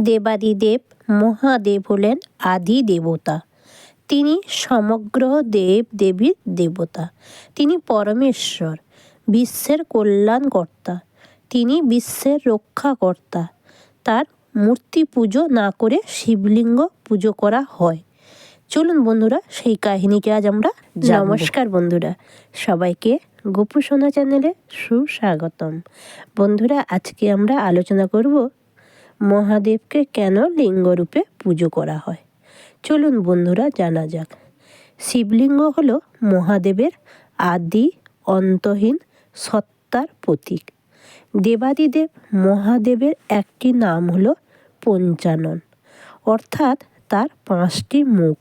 দেবাদিদেব মহাদেব হলেন আদি দেবতা। তিনি সমগ্র দেব দেবীর দেবতা। তিনি পরমেশ্বর বিশ্বের কল্যাণকর্তা। তিনি বিশ্বের রক্ষাকর্তা। তার মূর্তি পুজো না করে শিবলিঙ্গ পুজো করা হয়। চলুন বন্ধুরা সেই কাহিনীকে আজ আমরা নমস্কার বন্ধুরা। সবাইকে গোপু সোনা চ্যানেলে সুস্বাগতম। বন্ধুরা আজকে আমরা আলোচনা করব মহাদেবকে কেন লিঙ্গরূপে পুজো করা হয়? চলুন বন্ধুরা, জানা যাক। শিবলিঙ্গ হল মহাদেবের আদি অন্তহীন সত্তার প্রতীক। দেবাদিদেব মহাদেবের একটি নাম হল পঞ্চানন, অর্থাৎ তার পাঁচটি মুখ।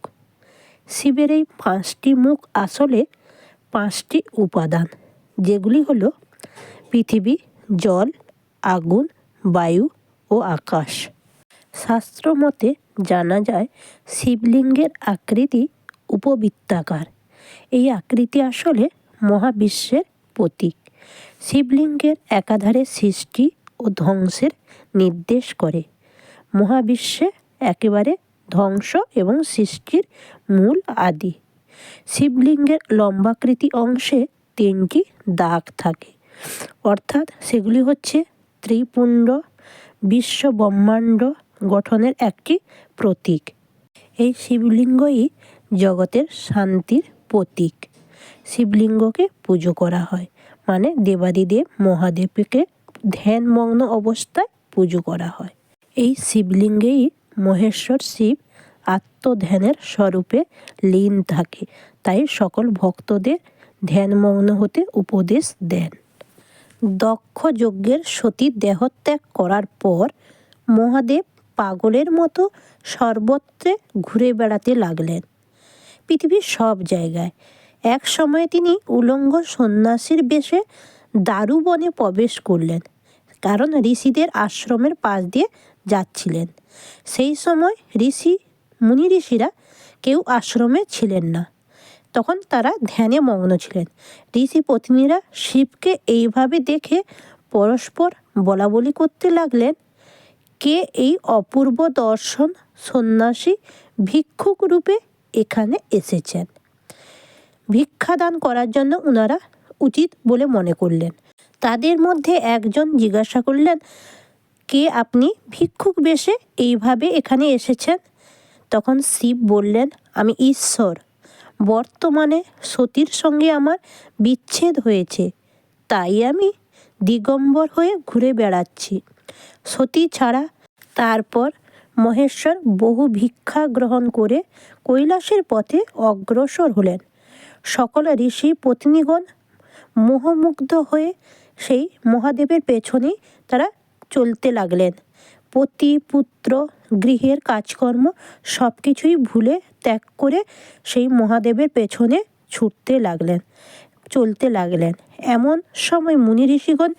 শিবের এই পাঁচটি মুখ আসলে পাঁচটি উপাদান, যেগুলি হলো পৃথিবী, জল, আগুন, বায়ু ও আকাশ। শাস্ত্র মতে জানা যায়, শিবলিঙ্গের আকৃতি উপবৃত্তাকার। এই আকৃতি আসলে মহাবিশ্বের প্রতীক। শিবলিঙ্গের একাধারে সৃষ্টি ও ধ্বংসের নির্দেশ করে। মহাবিশ্বে একেবারে ধ্বংস এবং সৃষ্টির মূল আদি। শিবলিঙ্গের লম্বাকৃতি অংশে তিনটি দাগ থাকে। অর্থাৎ সেগুলি হচ্ছে ত্রিপুণ্ড বিশ্ব ব্রহ্মাণ্ড গঠনের একটি প্রতীক। এই শিবলিঙ্গই জগতের শান্তির প্রতীক। শিবলিঙ্গকে পুজো করা হয় মানে দেবাদিদেব মহাদেবকে ধ্যানমগ্ন অবস্থায় পুজো করা হয়। এই শিবলিঙ্গেই মহেশ্বর শিব আত্মধ্যানের স্বরূপে লীন থাকে, তাই সকল ভক্তদের ধ্যানমগ্ন হতে উপদেশ দেন। দক্ষ যজ্ঞের সতী দেহত্যাগ করার পর মহাদেব পাগলের মতো সর্বত্রে ঘুরে বেড়াতে লাগলেন। পৃথিবীর সব জায়গায়। এক সময়ে তিনি উলঙ্গ সন্ন্যাসীর বেশে দারুবনে প্রবেশ করলেন, কারণ ঋষিদের আশ্রমের পাশ দিয়ে যাচ্ছিলেন। সেই সময় ঋষি, মুনি ঋষিরা কেউ আশ্রমে ছিলেন না। তখন তারা ধ্যানে মগ্ন ছিলেন। ঋষি পত্নীরা শিবকে এইভাবে দেখে পরস্পর বলা বলি করতে লাগলেন, কে এই অপূর্ব দর্শন সন্ন্যাসী ভিক্ষুক রূপে এখানে এসেছেন? ভিক্ষাদান করার জন্য ওনারা উচিত বলে মনে করলেন। তাদের মধ্যে একজন জিজ্ঞাসা করলেন, কে আপনি ভিক্ষুক বেশে এইভাবে এখানে এসেছেন? তখন শিব বললেন, আমি ঈশ্বর। বর্তমানে সতীর সঙ্গে আমার বিচ্ছেদ হয়েছে। তাই আমি দিগম্বর হয়ে ঘুরে বেড়াচ্ছি। সতী ছাড়া তারপর মহেশ্বর বহু ভিক্ষা গ্রহণ করে কৈলাসের পথে অগ্রসর হলেন। সকল ঋষি পত্নীগণ মোহমুগ্ধ হয়ে সেই মহাদেবের পেছনেই তারা চলতে লাগলেন। পতি পুত্র গৃহের কাজকর্ম সব কিছুই ভুলে ত্যাগ করে সেই মহাদেবের পেছনে ছুটতে লাগলেন, চলতে লাগলেন। এমন সময় মুনি ঋষিগণ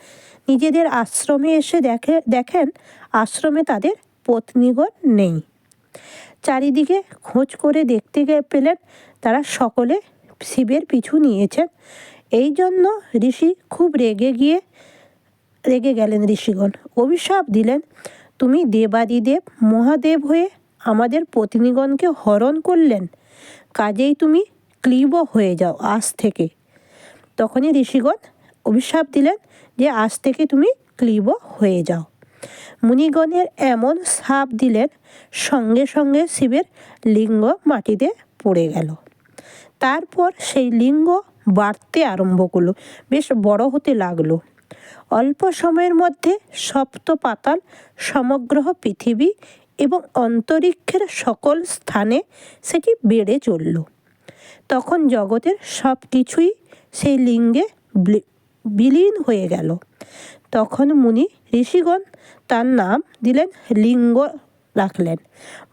নিজেদের আশ্রমে এসে দেখে, দেখেন আশ্রমে তাদের পত্নীগণ নেই। চারিদিকে খোঁজ করে দেখতে পেলেন তারা সকলে শিবের পিছু নিয়েছেন। এই জন্য ঋষি খুব রেগে গিয়ে, রেগে গেলেন ঋষিগণ। অভিশাপ দিলেন তুমি দেবাদিদেব মহাদেব হয়ে আমাদের পত্নীগণকে হরণ করলেন। কাজেই তুমি ক্লীব হয়ে যাও আজ থেকে। তখনই ঋষিগণ অভিশাপ দিলেন যে আজ থেকে তুমি ক্লীব হয়ে যাও। মুনিগণের এমন সাপ দিলেন, সঙ্গে সঙ্গে শিবের লিঙ্গ মাটিতে পড়ে গেল। তারপর সেই লিঙ্গ বাড়তে আরম্ভ করল, বেশ বড় হতে লাগল। অল্প সময়ের মধ্যে সপ্ত পাতাল সমগ্র পৃথিবী এবং অন্তরিক্ষের সকল স্থানে সেটি বেড়ে চলল। তখন জগতের সব কিছুই সেই লিঙ্গে ব্লি- বিলীন হয়ে গেল। তখন মুনি ঋষিগণ তার নাম দিলেন লিঙ্গ রাখলেন।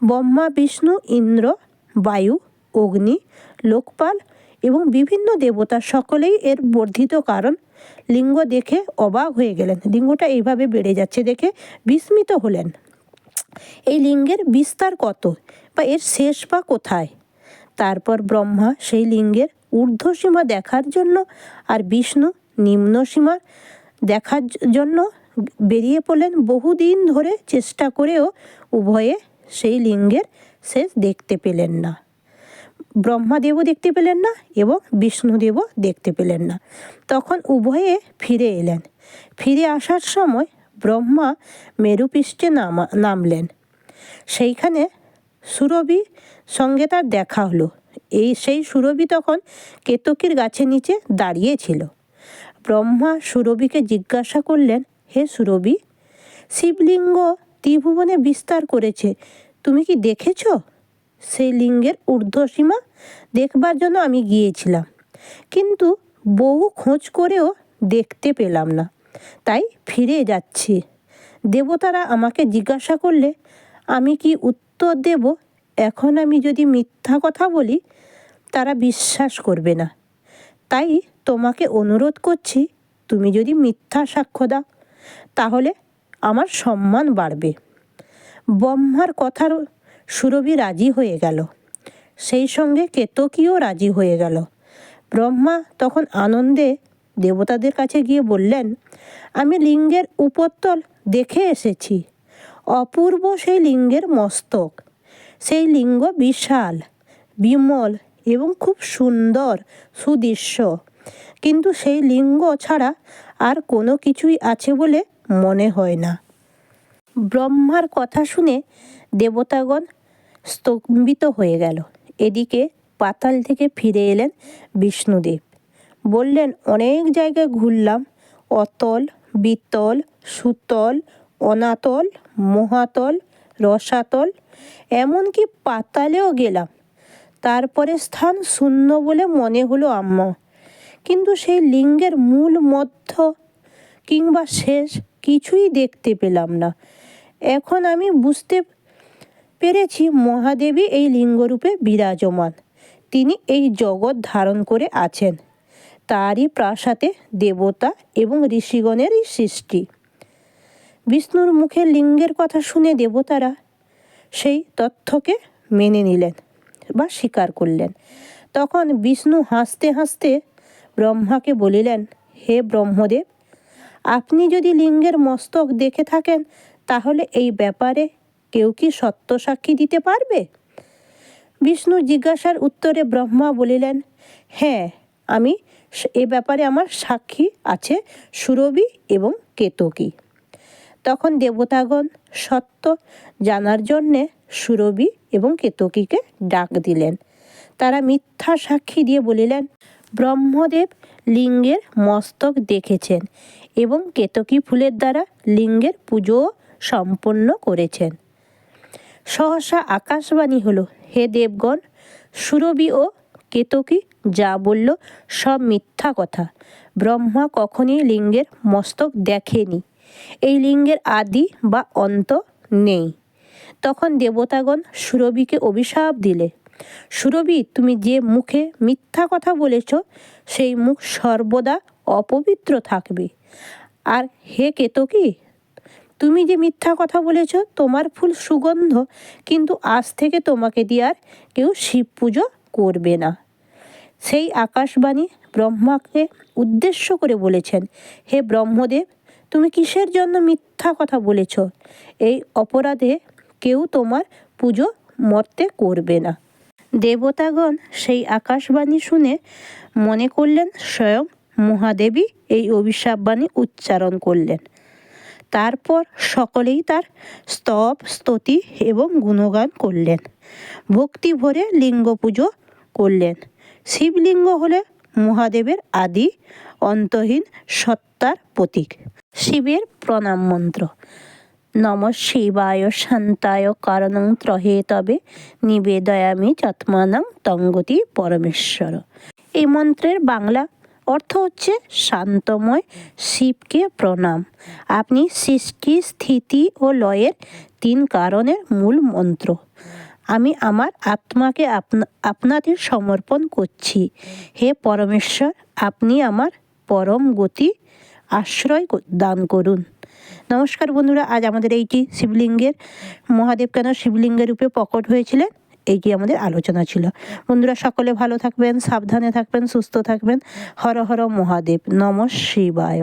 ব্রহ্মা, বিষ্ণু, ইন্দ্র, বায়ু, অগ্নি, লোকপাল এবং বিভিন্ন দেবতা সকলেই এর বর্ধিত কারণ। লিঙ্গ দেখে অবাক হয়ে গেলেন। লিঙ্গটা এইভাবে বেড়ে যাচ্ছে দেখে বিস্মিত হলেন। এই লিঙ্গের বিস্তার কত বা এর শেষ বা কোথায়? তারপর ব্রহ্মা সেই লিঙ্গের ঊর্ধ্বসীমা দেখার জন্য আর বিষ্ণু নিম্ন সীমা দেখার জন্য বেরিয়ে পড়লেন বহুদিন ধরে চেষ্টা করেও উভয়ে সেই লিঙ্গের শেষ দেখতে পেলেন না। ব্রহ্মাদেবও দেখতে পেলেন না এবং বিষ্ণুদেবও দেখতে পেলেন না। তখন উভয়ে ফিরে এলেন। ফিরে আসার সময় ব্রহ্মা মেরুপৃষ্ঠে নামা, নামলেন। সেইখানে সুরভি সঙ্গে তার দেখা হলো। এই সেই সুরভি তখন কেতকীর গাছের নিচে দাঁড়িয়েছিল ব্রহ্মা সুরভিকে জিজ্ঞাসা করলেন, হে সুরভি, শিবলিঙ্গ ত্রিভুবনে বিস্তার করেছে। তুমি কি দেখেছ? সেই লিঙ্গের ঊর্ধ্বসীমা দেখবার জন্য আমি গিয়েছিলাম। কিন্তু বহু খোঁজ করেও দেখতে পেলাম না। তাই ফিরে যাচ্ছি। দেবতারা আমাকে জিজ্ঞাসা করলে, আমি কি উত্তর দেব? এখন আমি যদি মিথ্যা কথা বলি, তারা বিশ্বাস করবে না। তাই তোমাকে অনুরোধ করছি, তুমি যদি মিথ্যা সাক্ষ্য দাও, তাহলে আমার সম্মান বাড়বে। ব্রহ্মার কথার সুরভি রাজি হয়ে গেল। সেই সঙ্গে কেতকীও রাজি হয়ে গেল। ব্রহ্মা তখন আনন্দে দেবতাদের কাছে গিয়ে বললেন, আমি লিঙ্গের উপরতল দেখে এসেছি। অপূর্ব সেই লিঙ্গের মস্তক। সেই লিঙ্গ বিশাল, বিমল এবং খুব সুন্দর, সুদৃশ্য। কিন্তু সেই লিঙ্গ ছাড়া আর কোনো কিছুই আছে বলে মনে হয় না। ব্রহ্মার কথা শুনে দেবতাগণ স্তম্ভিত হয়ে গেল। এদিকে পাতাল থেকে ফিরে এলেন বিষ্ণুদেব। বললেন, অনেক জায়গায় ঘুরলাম। অতল, বিতল, সুতল, অনাতল, মহাতল, রসাতল, এমনকি পাতালেও গেলাম। তারপরে স্থান শূন্য বলে মনে হলো আম্মা। কিন্তু সেই লিঙ্গের মূল মধ্য কিংবা শেষ কিছুই দেখতে পেলাম না। এখন আমি বুঝতে পেরেছি মহাদেবী এই লিঙ্গরূপে বিরাজমান। তিনি এই জগৎ ধারণ করে আছেন। তারই প্রাসাতে দেবতা এবং ঋষিগণেরই সৃষ্টি। বিষ্ণুর মুখে লিঙ্গের কথা শুনে দেবতারা সেই তথ্যকে মেনে নিলেন বা স্বীকার করলেন। তখন বিষ্ণু হাসতে হাসতে ব্রহ্মাকে বলিলেন, হে ব্রহ্মদেব, আপনি যদি লিঙ্গের মস্তক দেখে থাকেন, তাহলে এই ব্যাপারে কেউ কি সত্য সাক্ষী দিতে পারবে? বিষ্ণু জিজ্ঞাসার উত্তরে ব্রহ্মা বলিলেন হ্যাঁ আমি এ ব্যাপারে আমার সাক্ষী আছে সুরভি এবং কেতকী। তখন দেবতাগণ সত্য জানার জন্যে সুরভি এবং কেতকীকে ডাক দিলেন। তারা মিথ্যা সাক্ষী দিয়ে বলিলেন, ব্রহ্মদেব লিঙ্গের মস্তক দেখেছেন এবং কেতকী ফুলের দ্বারা লিঙ্গের পুজো সম্পন্ন করেছেন। সহসা আকাশবাণী হলো, হে দেবগণ, সুরভি ও কেতকী যা বলল সব মিথ্যা কথা। ব্রহ্মা কখনই লিঙ্গের মস্তক দেখেনি। এই লিঙ্গের আদি বা অন্ত নেই। তখন দেবতাগণ সুরভিকে অভিশাপ দিলে, সুরভি, তুমি যে মুখে মিথ্যা কথা বলেছ, সেই মুখ সর্বদা অপবিত্র থাকবে। আর হে কেতকী তুমি যে মিথ্যা কথা বলেছ, তোমার ফুল সুগন্ধ, কিন্তু আজ থেকে তোমাকে দিয়ে আর কেউ শিব পুজো করবে না। সেই আকাশবাণী ব্রহ্মাকে উদ্দেশ্য করে বলেছেন, হে ব্রহ্মদেব, তুমি কিসের জন্য মিথ্যা কথা বলেছ? এই অপরাধে কেউ তোমার পুজো মর্তে করবে না। দেবতাগণ সেই আকাশবাণী শুনে মনে করলেন, স্বয়ং মহাদেবী এই অভিশাপবাণী উচ্চারণ করলেন। তারপর সকলেই তার স্তব, স্তুতি এবং গুণগান করলেন। ভক্তি ভরে লিঙ্গ পুজো করলেন। শিবলিঙ্গ হলে মহাদেবের আদি অন্তহীন সত্তার প্রতীক। শিবের প্রণাম মন্ত্র। নম শিবায় শান্তায় কারণং ত্রহে তবে নিবেদয়ামি চত্মানং তঙ্গতি পরমেশ্বর। এই মন্ত্রের বাংলা অর্থ হচ্ছে শান্তময়, শিবকে প্রণাম। আপনি সৃষ্টি, স্থিতি ও লয়ের তিন কারণের মূল মন্ত্র। আমি আমার আত্মাকে আপনা, আপনাদের সমর্পণ করছি। হে পরমেশ্বর, আপনি আমার পরম গতি আশ্রয় দান করুন। নমস্কার বন্ধুরা, আজ আমাদের এইটি শিবলিঙ্গের মহাদেব কেন শিবলিঙ্গের রূপে প্রকট হয়েছিলেন এইটি আমাদের আলোচনা ছিল। বন্ধুরা, সকলে ভালো থাকবেন, সাবধানে থাকবেন, সুস্থ থাকবেন। হর হর মহাদেব। নম শিবায়।